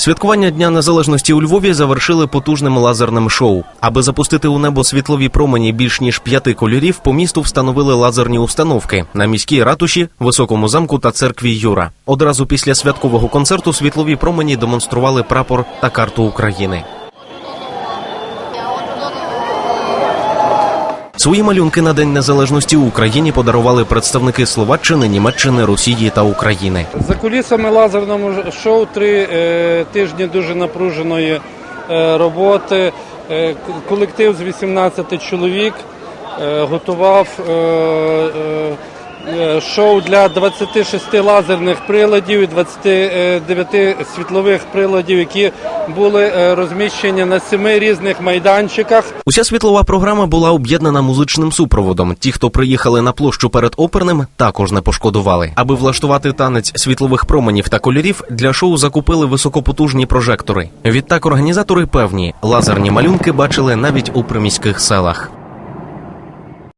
Святкування Дня Незалежності у Львові завершили потужним лазерним шоу. Аби запустити у небо світлові промені більш ніж п'яти кольорів, по місту встановили лазерні установки на міській ратуші, високому замку та церкві Юра. Одразу після святкового концерту світлові промені демонстрували прапор та карту України. Свої малюнки на День Незалежності Україні подарували представники Словаччини, Німеччини, Росії та України. За кулісами лазерному шоу три е, тижні дуже напруженої е, роботи. Е, колектив з 18 чоловік е, готував е, е, шоу для 26 лазерних приладів і 29 світлових приладів, які були е, розміщені на семи різних майданчиках. Уся світлова програма була об'єднана музичним супроводом. Ті, хто приїхали на площу перед оперним, також не пошкодували. Аби влаштувати танець світлових променів та кольорів, для шоу закупили високопотужні прожектори. Відтак організатори певні, лазерні малюнки бачили навіть у приміських селах.